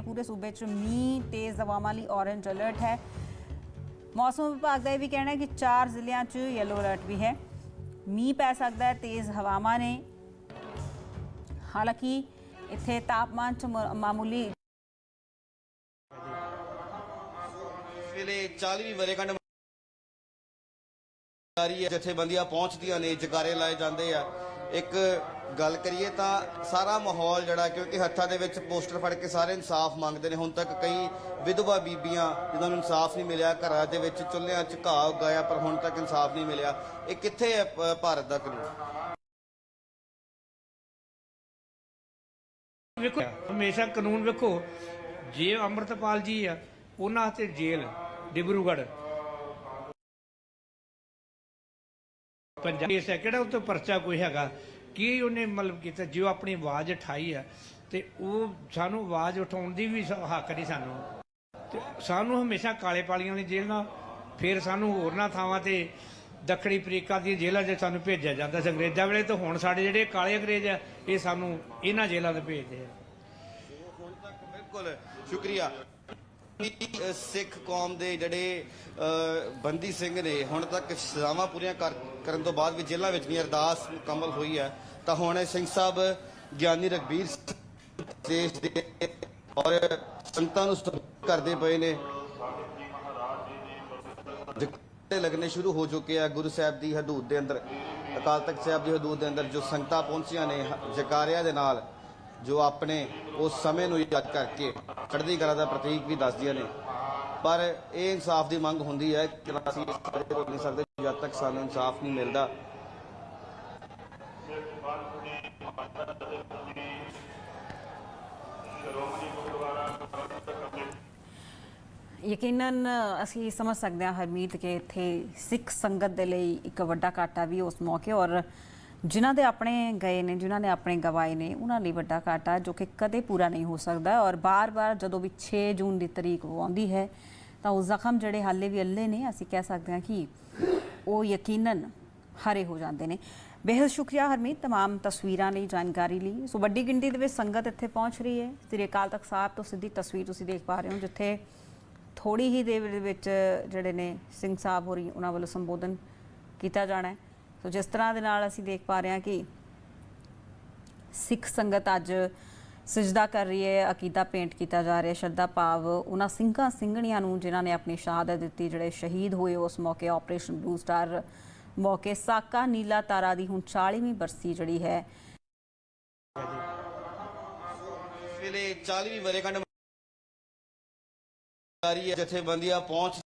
ਪੂਰੇ ਸੂਬੇ 'ਚ ਮੀਂਹ ਤੇਜ਼ ਹਵਾਵਾਂ ਲਈ ਔਰੇਂਜ ਅਲਰਟ ਹੈ। ਮੌਸਮ ਵਿਭਾਗ ਦਾ ਇਹ ਵੀ ਕਹਿਣਾ ਹੈ ਕਿ ਚਾਰ ਜ਼ਿਲ੍ਹਿਆਂ 'ਚ ਯੈਲੋ ਅਲਰਟ ਵੀ ਹੈ। ਮੀਂਹ ਪੈ ਸਕਦਾ ਹੈ, ਤੇਜ਼ ਹਵਾਵਾਂ ਨੇ। ਹਾਲਾਂਕਿ ਇੱਥੇ ਤਾਪਮਾਨ 'ਚ ਮਾਮੂਲੀ ਵੇਲੇ 40ਵੀਂ ਵਰੇਗੰਢ ਜਾਰੀ ਹੈ, ਜਥੇਬੰਦੀਆਂ ਪਹੁੰਚਦੀਆਂ ਨੇ, ਜਕਾਰੇ ਲਾਏ ਜਾਂਦੇ ਆ। ਇੱਕ ਗੱਲ ਕਰੀਏ ਤਾਂ ਸਾਰਾ ਮਾਹੌਲ ਜਿਹੜਾ ਕਿਉਂਕਿ ਹੱਥਾਂ ਦੇ ਵਿੱਚ ਪੋਸਟਰ ਫੜ ਕੇ ਸਾਰੇ ਇਨਸਾਫ ਮੰਗਦੇ ਨੇ। ਹੁਣ ਤੱਕ ਕਈ ਵਿਧਵਾ ਬੀਬੀਆਂ ਜਿਨ੍ਹਾਂ ਨੂੰ ਇਨਸਾਫ ਨਹੀਂ ਮਿਲਿਆ, ਘਰਾਂ ਦੇ ਵਿੱਚ ਚੁੱਲ੍ਹਿਆਂ 'ਚ ਘਾਹ ਉਗਾਇਆ, ਪਰ ਹੁਣ ਤੱਕ ਇਨਸਾਫ ਨਹੀਂ ਮਿਲਿਆ। ਇਹ ਕਿੱਥੇ ਹੈ ਭਾਰਤ ਦਾ ਕਾਨੂੰਨ? ਵੇਖੋ, ਹਮੇਸ਼ਾ ਕਾਨੂੰਨ ਵੇਖੋ, ਜੇ ਅੰਮ੍ਰਿਤਪਾਲ ਜੀ ਆ, ਉਹਨਾਂ ਤੇ ਜੇਲ੍ਹ, ਡਿਬਰੂਗੜ੍ਹ। ਪੰਜਾਬ ਇਸ ਹੈ, ਕਿਹੜਾ ਉੱਤੇ ਪਰਚਾ ਕੋਈ ਹੈਗਾ? ਕੀ ਉਹਨੇ ਮਤਲਬ ਕੀਤਾ? ਜੋ ਆਪਣੀ ਆਵਾਜ਼ ਉਠਾਈ ਹੈ, ਤੇ ਉਹ ਸਾਨੂੰ ਆਵਾਜ਼ ਉਠਾਉਣ ਦੀ ਵੀ ਸ- ਹੱਕ ਨਹੀਂ ਸਾਨੂੰ। ਤੇ ਸਾਨੂੰ ਹਮੇਸ਼ਾ ਕਾਲੇ ਪਾਲੀਆਂ ਦੀ ਜੇਲ੍ਹ ਨਾਲ, ਫਿਰ ਸਾਨੂੰ ਹੋਰਨਾਂ ਥਾਵਾਂ ਤੇ ਦੱਖਣੀ ਅਫਰੀਕਾ ਦੀਆਂ ਜੇਲ੍ਹਾਂ 'ਚ ਸਾਨੂੰ ਭੇਜਿਆ ਜਾਂਦਾ ਸੀ। ਅੰਗਰੇਜ਼ਾਂ ਵੇਲੇ ਤਾਂ ਹੁਣ ਸਾਡੇ ਜਿਹੜੇ ਕਾਲੇ ਅੰਗਰੇਜ਼ ਆ, ਇਹ ਸਾਨੂੰ ਇਹਨਾਂ ਜੇਲ੍ਹਾਂ 'ਤੇ ਭੇਜਦੇ ਆ। ਬਿਲਕੁਲ ਸ਼ੁਕਰੀਆ। ਸਿੱਖ ਕੌਮ ਦੇ ਜਿਹੜੇ ਬੰਦੀ ਸਿੰਘ ਨੇ ਹੁਣ ਤੱਕ ਸਜ਼ਾਵਾਂ ਪੂਰੀਆਂ ਕਰ- ਕਰਨ ਤੋਂ ਬਾਅਦ ਵੀ ਜੇਲ੍ਹਾਂ ਵਿੱਚ ਵੀ ਅਰਦਾਸ ਮੁਕੰਮਲ ਹੋਈ ਹੈ, ਤਾਂ ਹੁਣ ਸਿੰਘ ਸਾਹਿਬ ਗਿਆਨੀ ਰਗਬੀਰ ਦੇਸ਼ ਦੇ ਔਰ ਸੰਗਤਾਂ ਨੂੰ ਸਤਿਕਾਰ ਕਰਦੇ ਪਏ ਨੇ। ਜਕਾਰੇ ਲੱਗਣੇ ਸ਼ੁਰੂ ਹੋ ਚੁੱਕੇ ਆ ਗੁਰੂ ਸਾਹਿਬ ਦੀ ਹਦੂਦ ਦੇ ਅੰਦਰ, ਅਕਾਲ ਤਖਤ ਸਾਹਿਬ ਦੀ ਹਦੂਦ ਦੇ ਅੰਦਰ ਜੋ ਸੰਗਤਾਂ ਪਹੁੰਚੀਆਂ ਨੇ, ਜਕਾਰਿਆਂ ਦੇ ਨਾਲ। ਜੋ ਆਪਣੇ ਉਸ ਸਮੇਂ ਨੂੰ ਯਾਦ ਕਰਕੇ ਚੜ੍ਹਦੀ ਕਲਾ ਦਾ ਪ੍ਰਤੀਕ ਵੀ ਦੱਸਦੀਆਂ ਨੇ। ਪਰ ਇਹ ਇਨਸਾਫ ਦੀ ਮੰਗ ਹੁੰਦੀ ਹੈ ਕਿ ਅਸੀਂ ਇਸ ਬਾਰੇ ਬੋਲ ਨਹੀਂ ਸਕਦੇ, ਜਦ ਤੱਕ ਸਾਨੂੰ ਇਨਸਾਫ ਨਹੀਂ ਮਿਲਦਾ। ਯਕੀਨਨ ਅਸੀਂ ਸਮਝ ਸਕਦੇ ਹਾਂ ਹਰਮੀਤ ਕਿ ਇੱਥੇ ਸਿੱਖ ਸੰਗਤ ਦੇ ਲਈ ਇੱਕ ਵੱਡਾ ਘਾਟਾ ਵੀ ਉਸ ਮੌਕੇ ਔਰ ਜਿਨ੍ਹਾਂ ਦੇ ਆਪਣੇ ਗਏ ਨੇ ਜਿਨ੍ਹਾਂ ਨੇ ਆਪਣੇ ਗਵਾਏ ਨੇ ਉਹਨਾਂ ਲਈ ਵੱਡਾ ਘਾਟਾ ਜੋ ਕਿ ਕਦੇ ਪੂਰਾ ਨਹੀਂ ਹੋ ਸਕਦਾ ਔਰ ਬਾਰ-ਬਾਰ ਜਦੋਂ ਵੀ 6 ਜੂਨ ਦੀ ਤਰੀਕ ਉਹ ਆਉਂਦੀ ਹੈ ਤਾਂ ਉਹ ਜ਼ਖਮ ਜਿਹੜੇ ਹਾਲੇ ਵੀ ਅੱਲੇ ਨੇ ਅਸੀਂ ਕਹਿ ਸਕਦੇ ਹਾਂ ਕਿ ਉਹ ਯਕੀਨਨ ਹਰੇ ਹੋ ਜਾਂਦੇ ਨੇ ਬੇਹਦ ਸ਼ੁਕਰੀਆ ਹਰਮੀਤ तमाम ਤਸਵੀਰਾਂ ਲਈ ਜਾਣਕਾਰੀ ਲਈ ਸੋ ਵੱਡੀ ਗਿਣਤੀ ਦੇ ਵਿੱਚ ਸੰਗਤ ਇੱਥੇ ਪਹੁੰਚ ਰਹੀ ਹੈ ਸ੍ਰੀ ਅਕਾਲ ਤਖਤ ਸਾਹਿਬ ਤੋਂ ਸਿੱਧੀ ਤਸਵੀਰ ਤੁਸੀਂ ਦੇਖ ਪਾ ਰਹੇ ਹੋ ਜਿੱਥੇ ਥੋੜੀ ਹੀ ਦੇਰ ਦੇ ਵਿੱਚ ਜਿਹੜੇ ਨੇ ਸਿੰਘ ਸਾਹਿਬ ਹੋਰੀ ਉਹਨਾਂ ਵੱਲੋਂ ਸੰਬੋਧਨ ਕੀਤਾ ਜਾਣਾ ਹੈ ਸੋ ਜਿਸ ਤਰ੍ਹਾਂ ਦੇ ਨਾਲ ਅਸੀਂ ਦੇਖ ਪਾ ਰਹੇ ਹਾਂ ਕਿ ਸਿੱਖ ਸੰਗਤ ਅੱਜ ਸਜਦਾ ਕਰ ਰਹੀ ਹੈ, ਅਕੀਦਾ ਪੇਂਟ ਕੀਤਾ ਜਾ ਰਿਹਾ, ਸ਼ਰਧਾ ਭਾਵ ਉਹਨਾਂ ਸਿੰਘਾਂ ਸਿੰਘਣੀਆਂ ਨੂੰ ਜਿਨ੍ਹਾਂ ਨੇ ਆਪਣੀ ਸ਼ਹਾਦਤ ਦਿੱਤੀ, ਜਿਹੜੇ ਸ਼ਹੀਦ ਹੋਏ ਉਸ ਮੌਕੇ ਆਪਰੇਸ਼ਨ ਬਲੂ ਸਟਾਰ ਮੌਕੇ ਸਾਕਾ ਨੀਲਾ ਤਾਰਾ ਦੀ ਹੁਣ 40ਵੀਂ ਬਰਸੀ ਜਿਹੜੀ ਹੈ। ਵੇਲੇ 40ਵੀਂ ਵਰੇਗੰਢ ਜਾਰੀ ਹੈ, ਜਥੇਬੰਦੀਆਂ ਪਹੁੰਚ